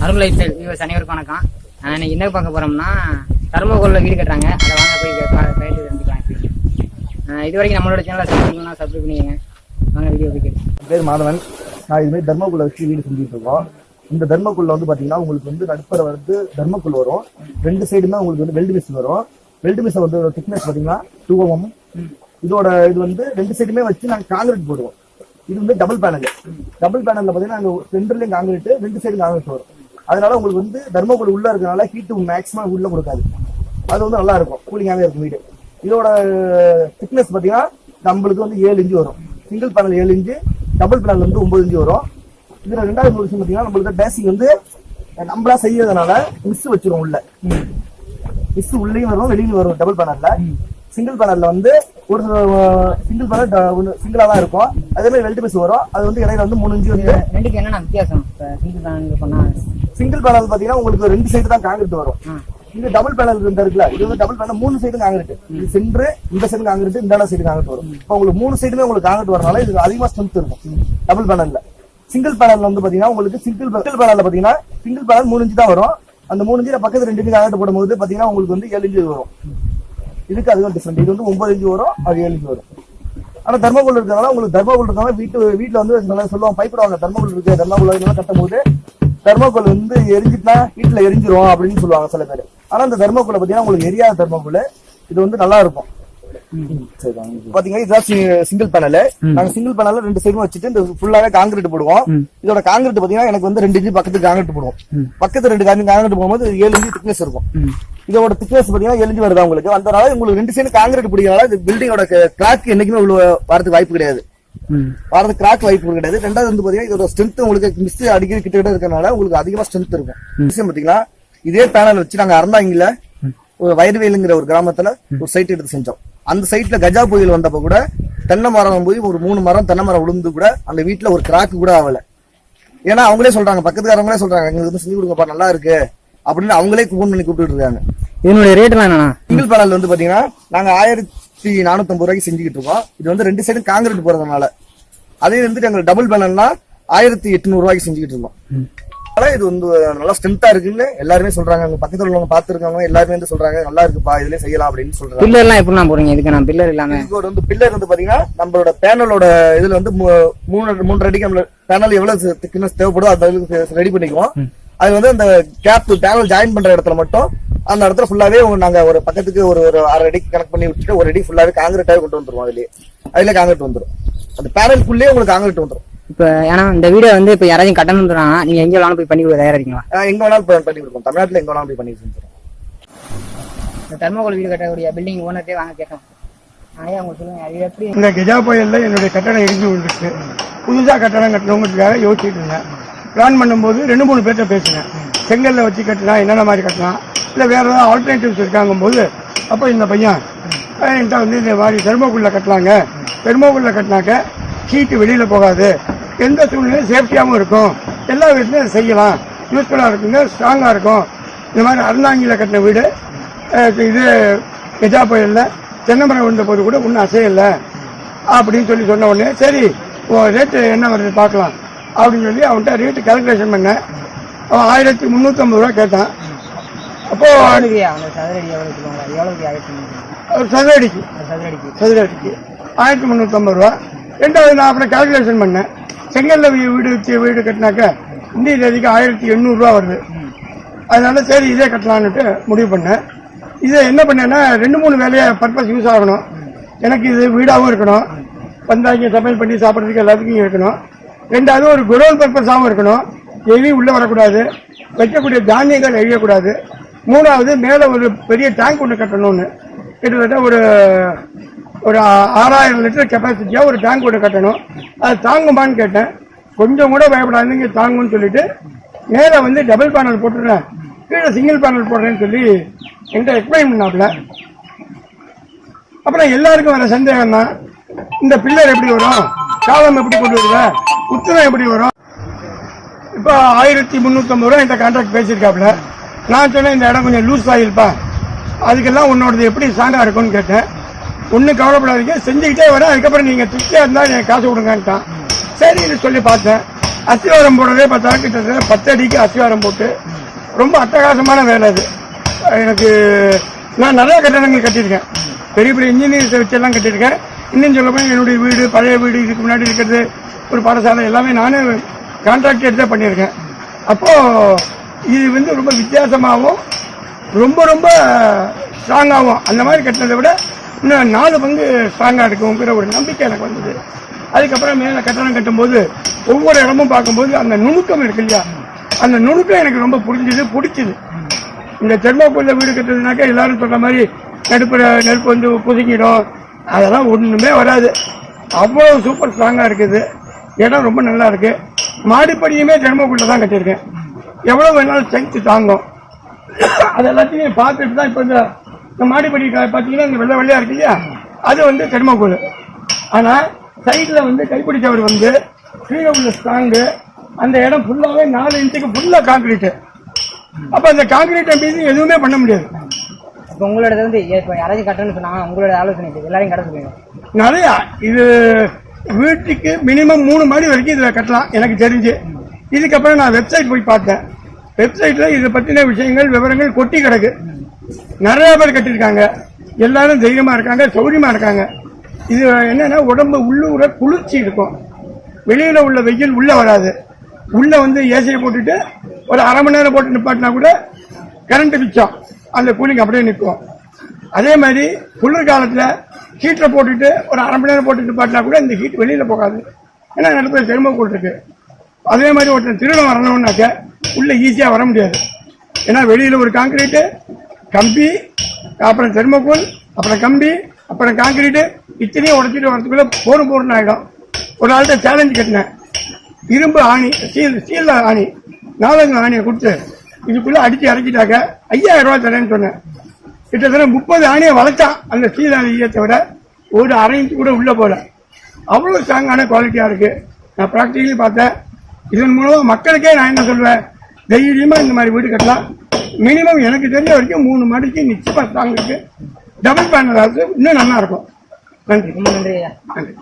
அருள் life style viewers அனைவருக்கும் வணக்கம். இன்னைக்கு என்ன பார்க்க போறோம்னா தர்மகோலில் வீடு கட்டுறாங்க. அதை வாங்க போய் பா- கேட்டு தெரிஞ்சுக்கலாம் இது வரைக்கும் நம்மளோட சேனலை சப்ஸ்கிரைப் சப்ஸ்கிரைப் பண்ணிக்கங்க. வாங்க வீடியோ போய் பேர் மாதவன். நான் இதுமாதிரி தர்மக்குள்ள வச்சு வீடு செஞ்சுட்டு இருக்கோம். இந்த தர்மக்குள்ள வந்து பாத்தீங்கன்னா உங்களுக்கு வந்து நடுப்பற வந்து தர்மக்குள் வரும். ரெண்டு சைடுமே உங்களுக்கு வந்து வெல்டு மிஸ் வரும். வெல்டு மிஸ் வந்து திக்னஸ் பாத்தீங்கன்னா டூ எம் இதோட இது வந்து ரெண்டு சைடுமே வச்சு நாங்க காங்கிரீட் போடுவோம். இது வந்து டபுள் பேனல் டபுள் பேனல்ல பாத்தீங்கன்னா சென்டர்லயும் காங்கிரீட் ரெண்டு சைடு காங்கிரீட் வரும். அதனால உங்களுக்கு வந்து தர்மபுரி உள்ள இருக்கனால ஹீட்டு மேக்ஸிமம் உள்ள கொடுக்காது. அது வந்து நல்லா இருக்கும். கூலிங்காவே இருக்கும் வீடு. இதோட திக்னஸ் பாத்தீங்கன்னா நம்மளுக்கு வந்து ஏழு இன்ச்சு வரும். சிங்கிள் பேனல் ஏழு இன்ச்சு டபுள் பேனல் வந்து ஒன்பது இன்ச்சு வரும். இதுல ரெண்டாவது ஒரு விஷயம் பாத்தீங்கன்னா நம்மளுக்கு பேசிக் வந்து நம்மளா செய்யறதுனால மிஸ் வச்சிரும் உள்ள. மிஸ் உள்ளேயும் வரும் வெளியும் வரும் டபுள் பேனல்ல சிங்கிள் பேனல்ல வந்து ஒரு சிங்கிள் பேனல் சிங்கிளா தான் இருக்கும். அதே மாதிரி வெல்ட் மிஸ் வரும். அது வந்து இடையில வந்து மூணு இன்ச்சு வந்து ரெண்டுக்கு என்னென்ன வித்தியாசம்? சிங்கிள் பேனல் பண்ணா சிங்கிள் பேனல் பாத்தீங்கன்னா உங்களுக்கு ரெண்டு சைடு தான் காங்கிரீட் வரும். இது டபுள் பேனல் இந்த இருக்குல்ல இது வந்து டபுள் பேனல் மூணு சைடு காங்கிரீட் இது சென்டர் இந்த சைடு காங்கிரீட் இந்த சைடு காங்கிரீட் வரும். இப்போ உங்களுக்கு மூணு சைடுமே உங்களுக்கு காங்கிரீட் வரனால இது அதிகமா ஸ்ட்ரென்த் இருக்கும். டபுள் பேனல்ல சிங்கிள் பேனல்ல வந்து பாத்தீங்கன்னா உங்களுக்கு சிங்கிள் சிங்கிள் பேனல்ல பாத்தீங்கன்னா சிங்கிள் பேனல் மூணு இன்ச்சு தான் வரும். அந்த மூணு இன்ச்சு பக்கத்துல ரெண்டு இன்ச்சு காங்கிரீட் போடும்போது பாத்தீங்கன்னா உங்களுக்கு வந்து ஏழு இன்ச்சு வரும். இதுக்கு அதுவும் டிஃப்ரெண்ட் இது வந்து ஒன்பது இன்ச்சு வரும் அது ஏழு இன்ச்சு வரும். ஆனா தர்மபுல் இருக்கிறதுனால உங்களுக்கு தர்மபுல் இருக்காங்க வீட்டு வீட்டுல வந்து நல்லா சொல்லுவாங்க பயப்படுவாங்க. தர்மபுல் இருக்கு தர்மபுல் இதெல்லாம் கட்டும் போது தர்மக்கோல் வந்து எரிஞ்சிட்டா வீட்டுல எரிஞ்சிரும் அப்படின்னு சொல்லுவாங்க சில பேர். ஆனா அந்த தர்மக்கோலை பாத்தீங்கன்னா உங்களுக்கு எரியாத தர்மக்கோல் இது வந்து நல்லா இருக்கும். பாத்தீங்கன்னா இதுதான் சிங்கிள் பேனல் நாங்க சிங்கிள் பேனல்ல ரெண்டு சைடும் வச்சுட்டு இந்த ஃபுல்லாவே காங்கிரீட் போடுவோம். இதோட காங்கிரீட் பாத்தீங்கன்னா எனக்கு வந்து ரெண்டு இன்ச்சு பக்கத்துக்கு காங்கிரீட் போடுவோம். பக்கத்து ரெண்டு காங்கிரீட் போடும்போது ஏழு இன்ச்சு திக்னஸ் இருக்கும். இதோட திக்னஸ் பாத்தீங்கன்னா எழிஞ்சு வருதா உங்களுக்கு? வந்தனால உங்களுக்கு ரெண்டு சைடு காங்கிரீட் பிடிக்கிறனால இந்த பில்டிங்கோட கிராக் என்னைக்குமே உள்ள வரதுக்கு வாய்ப்பு கிடையாது. வரது கிராக் வாய்ப்பு கிடையாது. ரெண்டாவது வந்து பாத்தீங்கன்னா இதோட ஸ்ட்ரென்த் உங்களுக்கு மிஸ் அடிக்கடி கிட்ட கிட்ட இருக்கறனால உங்களுக்கு அதிகமா ஸ்ட்ரென்த் இருக்கும். விஷயம் பாத்தீங்கன்னா இதே பேனல் வச்சு நாங்க அறந்தாங்கில ஒரு வயர்வேலுங்கிற ஒரு கிராமத்துல ஒரு சைட் எடுத்து செஞ்சோம். அந்த சைட்ல கஜா புயல் வந்தப்ப கூட தென்னை மரம் போய் ஒரு மூணு மரம் தென்னை மரம் விழுந்து கூட அந்த வீட்டுல ஒரு கிராக் கூட ஆகல. ஏன்னா அவங்களே சொல்றாங்க பக்கத்துக்காரங்களே சொல்றாங்க எங்களுக்கு வந்து செஞ்சு கொடுங்கப்பா நல்லா இருக்கு. அப்படின்னு அவங்களே ஃபோன் பண்ணி கூப்பிட்டு இருக்காங்க. இதனுடைய ரேட்லாம் என்னண்ணா? சிங்கிள் பேனல் வந்து பாத்தீங்கன்னா நாங்க ஆயிரத்தி நானூத்தி ரூபாய்க்கு செஞ்சுக்கிட்டு இருக்கோம். இது வந்து ரெண்டு சைடும் காங்கிரீட் போறதுனால. அதே வந்து எங்களுக்கு டபுள் பேனல்னா ஆயிரத்தி எட்நூறு ரூபாய்க்கு செஞ்சுக்கிட்டு இருக்கோம். அதனால இது வந்து நல்லா ஸ்ட்ரென்த்தா இருக்குன்னு எல்லாருமே சொல்றாங்க. அங்க பக்கத்துல உள்ளவங்க பாத்துருக்காங்க எல்லாருமே வந்து சொல்றாங்க நல்லா இருக்குப்பா இதுல செய்யலாம் அப்படின்னு சொல்றாங்க. பில்லர்லாம் எப்படிண்ணா போறீங்க இதுக்கு நான் பில்லர் இல்லாம. இதோட வந்து பில்லர் வந்து பாத்தீங்கன்னா நம்மளோட பேனலோட இதுல வந்து மூணு மூன்று அடிக்கு நம்ம பேனல் எவ்வளவு திக்னஸ் தேவைப்படுதோ அந்த அளவுக்கு ரெடி பண்ணிக்குவோம். அது வந்து அந்த கேப் பேனல் ஜாயின் பண்ற இடத்துல மட்டும் அந்த இடத்துல ஃபுல்லாவே நாங்க ஒரு பக்கத்துக்கு ஒரு ஒரு அரை அடிக்கு கனெக்ட் பண்ணி விட்டுட்டு ஒரு அடி ஃபுல்லாவே காங்கிரீட்டாவே கொண்டு வந்துருவோம் அதுலயே. அதுல காங்கிரீட் வந்துரும். அந்த பேனலுக்குள்ளேயே உங்களுக்கு காங்கிரீட் வந்துரும். இப்போ ஏன்னா இந்த வீடியோ வந்து இப்போ யாராச்சும் கட்டணும்ன்றாங்க நீங்க எங்க வேணாலும் போய் பண்ணி கொடுக்க தயாரா இருக்கீங்களா எங்க வேணாலும் ப- பண்ணி கொடுப்போம் தமிழ்நாட்டுல எங்க வேணாலும் போய் பண்ணி செஞ்சிடும் இந்த தர்மகோல் வீடு கட்டக்கூடிய பில்டிங் ஓனர்ட்டே வாங்க கேட்கலாம் ஐயா அவங்க சொல்லுங்க அது எப்படி? இந்த கஜா புயல்ல என்னுடைய கட்டடம் இடிஞ்சு விழுந்துச்சு புதுசா கட்டடம் கட்டணுங்கிறதுக்காக யோசிச்சுட்டு இருந்தேன். பிளான் பண்ணும்போது ரெண்டு மூணு பேர்ட்ட பேசினேன். செங்கல்ல வச்சு கட்டினா என்னென்ன மாதிரி கட்டலாம்? இல்ல வேற ஏதாவது ஆல்டர்னேட்டிவ்ஸ் இருக்காங்கும் போது அப்போ இந்த பையன் "அஹ், என்கிட்ட வந்து இந்த மாதிரி தெர்மோக்குள்ள கட்டலாங்க. தெர்மோக்குள்ள கட்டினாக்க ஹீட்டு வெளியில போகாது. எந்த சூழ்நிலையும் சேஃப்டியாகவும் இருக்கும். எல்லா விதத்துலையும் அதை செய்யலாம். யூஸ்ஃபுல்லாக இருக்குங்க ஸ்ட்ராங்காக இருக்கும். இந்த மாதிரி அருந்தாங்கில கட்டின வீடு. இது கஜா புயல்ல. தென்னை மரம் விழுந்த போது கூட ஒன்றும் அசையலை. அப்படின்னு சொல்லி சொன்ன உடனே சரி ரேட்டு என்ன வருது பார்க்கலாம். அப்படின்னு சொல்லி அவன்கிட்ட ரேட்டு கால்குலேஷன் பண்ணேன். அவன் ஆயிரத்தி முந்நூற்றம்பது ரூபா கேட்டான். அப்போ எவ்வளவுக்கு அந்த சதுரடி எவ்வளவு சொல்லுவாங்க? அது எவ்வளவுக்கு ஆயிரத்தி முந்நூறு? ஒரு சதுரடிக்கு. சதுரடிக்கு. சதுர அடிக்கு ஆயிரத்தி முந்நூற்றம்பது ரூபா ரெண்டாவது நான் அப்புறம் கால்குலேஷன் பண்ணேன். செங்கல்ல வீடு வச்சு வீடு கட்டினாக்க இந்திய தேதிக்கு ஆயிரத்தி எண்ணூறுரூவா வருது. அதனால சரி இதே கட்டலான்னுட்டு முடிவு பண்ணேன். இதை என்ன பண்ணேன்னா ரெண்டு மூணு வேலையை பர்பஸ் யூஸ் ஆகணும். எனக்கு இது வீடாகவும் இருக்கணும். வந்தாங்க சமையல் பண்ணி சாப்பிட்றதுக்கு எல்லாத்துக்கும் இருக்கணும். ரெண்டாவது ஒரு குடோன் பர்பஸாகவும் இருக்கணும். எலி உள்ளே வரக்கூடாது. வைக்கக்கூடிய தானியங்கள் எழியக்கூடாது மூணாவது மேலே ஒரு பெரிய டேங்க் ஒன்று கட்டணும்னு. கிட்டத்தட்ட ஒரு ஒரு ஆறாயிரம் லிட்டர் கெப்பாசிட்டியாக ஒரு டேங்க் கூட கட்டணும். அது தாங்குமான்னு கேட்டேன். கொஞ்சம் கூட பயப்படாதுங்க தாங்கும்னு சொல்லிட்டு மேலே வந்து டபுள் பேனல் போட்டுறேன் கீழே சிங்கிள் பேனல் போடுறேன்னு சொல்லி என்கிட்ட எக்ஸ்பிளைன் பண்ணாப்புல. அப்புறம் எல்லாருக்கும் வர சந்தேகம் தான் இந்த பில்லர் எப்படி வரும்? காலம் எப்படி கொண்டு வருவ? உத்தரம் எப்படி வரும்? இப்போ ஆயிரத்தி முந்நூற்றம்பது ரூபா இந்த கான்ட்ராக்ட் பேசியிருக்காப்புல. நான் சொன்னேன் இந்த இடம் கொஞ்சம் லூஸ் ஆகிருப்பா அதுக்கெல்லாம் உன்னோடது எப்படி ஸ்ட்ராங்காக இருக்கும்னு கேட்டேன். ஒன்றும் கவலைப்படாதீங்க. செஞ்சுக்கிட்டே வரேன் அதுக்கப்புறம் நீங்கள் திருப்தியாக இருந்தால் எனக்கு காசு கொடுங்கன்ட்டான். சரின்னு சொல்லி பார்த்தேன். அஸ்திவாரம் போடுறதே பார்த்தா கிட்டத்தட்ட பத்து அடிக்கு அஸ்திவாரம் போட்டு. ரொம்ப அட்டகாசமான வேலை அது. எனக்கு நான் நிறைய கட்டடங்கள் கட்டியிருக்கேன். பெரிய பெரிய இன்ஜினியர்ஸ் வச்செல்லாம் கட்டியிருக்கேன். இன்னும் சொல்ல போனால் என்னுடைய வீடு பழைய வீடு இதுக்கு முன்னாடி இருக்கிறது ஒரு பாடசாலை எல்லாமே நானே கான்ட்ராக்ட் எடுத்தே பண்ணியிருக்கேன். அப்போது இது வந்து ரொம்ப வித்தியாசமாகவும் ரொம்ப ரொம்ப ஸ்ட்ராங்காகவும் அந்த மாதிரி கட்டினதை விட இன்னும் நாலு பங்கு ஸ்ட்ராங்காக இருக்குங்கிற ஒரு நம்பிக்கை எனக்கு வந்தது. அதுக்கப்புறம் மேலே கட்டணம் கட்டும்போது ஒவ்வொரு இடமும் பார்க்கும்போது அந்த நுணுக்கம் இருக்கு இல்லையா? அந்த நுணுக்கம் எனக்கு ரொம்ப புரிஞ்சுது பிடிச்சிது. இந்த தெர்மாக்கோல்ல வீடு கட்டுறதுனாக்கா எல்லாரும் சொல்கிற மாதிரி நெருப்பு நெருப்பு வந்து புதுங்கிடும். அதெல்லாம் ஒன்றுமே வராது. அவ்வளோ சூப்பர் ஸ்ட்ராங்காக இருக்குது. இடம் ரொம்ப நல்லா இருக்கு. மாடிப்படியுமே தெர்மாக்கோல்ல தான் கட்டியிருக்கேன். எவ்வளோ வேணாலும் ஸ்ட்ரென்த் தாங்கும். அது எல்லாத்தையும் பார்த்துட்டு தான் இப்போ இந்த இந்த மாடிப்படி பார்த்தீங்கன்னா இந்த வெள்ளை வெள்ளையா இருக்கு இல்லையா? அது வந்து தெர்மாக்கோல் ஆனா சைடுல வந்து கைப்பிடிச்சவர் வந்து கீழே உள்ள ஸ்ட்ராங்கு அந்த இடம் ஃபுல்லாவே நாலு இன்ச்சுக்கு ஃபுல்லா கான்கிரீட் அப்ப அந்த கான்கிரீட் மீது எதுவுமே பண்ண முடியாது. இப்போ உங்களோட வந்து இப்போ யாராச்சும் கட்டணும்னு சொன்னாங்க உங்களோட ஆலோசனை. எல்லாரையும் கட்ட சொல்லுங்க. நிறைய. இது வீட்டுக்கு மினிமம் மூணு மாடி வரைக்கும் இதுல கட்டலாம் எனக்கு தெரிஞ்சு. இதுக்கப்புறம் நான் வெப்சைட் போய் பார்த்தேன். வெப்சைட்ல இதை பத்தின விஷயங்கள் விவரங்கள் கொட்டி கிடக்கு. நிறைய பேர் கட்டியிருக்காங்க. எல்லாரும் தைரியமா இருக்காங்க சௌரியமா இருக்காங்க. இது என்னன்னா உடம்பு உள்ளூர குளிர்ச்சி இருக்கும். வெளியில உள்ள வெயில் உள்ள வராது. உள்ள வந்து ஏசியை போட்டுட்டு ஒரு அரை மணி நேரம் போட்டு நிப்பாட்டினா கூட கரண்ட் மிச்சம். அந்த கூலிங் அப்படியே நிற்கும். அதே மாதிரி குளிர் காலத்தில் ஹீட்டரை போட்டுட்டு ஒரு அரை மணி நேரம் போட்டு நிப்பாட்டினா கூட இந்த ஹீட் வெளியில போகாது. ஏன்னா நடத்துல சிரமம் போட்டிருக்கு. அதே மாதிரி ஒருத்தன் திருடம் வரணும்னாக்க உள்ளே ஈஸியாக வர முடியாது. ஏன்னா வெளியில் ஒரு காங்கிரீட்டு கம்பி அப்புறம் தெர்மோகோல் அப்புறம் கம்பி அப்புறம் காங்கிரீட்டு இத்தனையும் உடைச்சிட்டு வரதுக்குள்ளே போரும் போர்னு ஆகிடும் ஒரு ஆள்கிட்ட சேலஞ்சு கட்டினேன். இரும்பு ஆணி ஸ்டீல் ஸ்டீல் ஆணி நாலஞ்சு ஆணியை கொடுத்து இதுக்குள்ளே அடித்து இறக்கிட்டாக்க ஐயாயிரம் ரூபா தரேன்னு சொன்னேன். கிட்டத்தட்ட முப்பது ஆணியை வளர்த்தான் அந்த ஸ்டீல் ஈயத்தை விட ஒரு அரை இன்ச்சு கூட உள்ளே போகல. அவ்வளோ ஸ்ட்ராங்கான குவாலிட்டியாக இருக்குது நான் ப்ராக்டிக்கலி பார்த்தேன். இதன் மூலமாக மக்களுக்கே நான் என்ன சொல்வேன்? தைரியமா இந்த மாதிரி வீடு கட்டலாம். மினிமம் எனக்கு தெரிஞ்ச வரைக்கும் மூணு மாடிக்கு நிச்சயமா ஸ்ட்ராங் டபுள் பேனல் ஆகுது இன்னும் நல்லா இருக்கும். நன்றி. ரொம்ப நன்றி ஐயா நன்றி.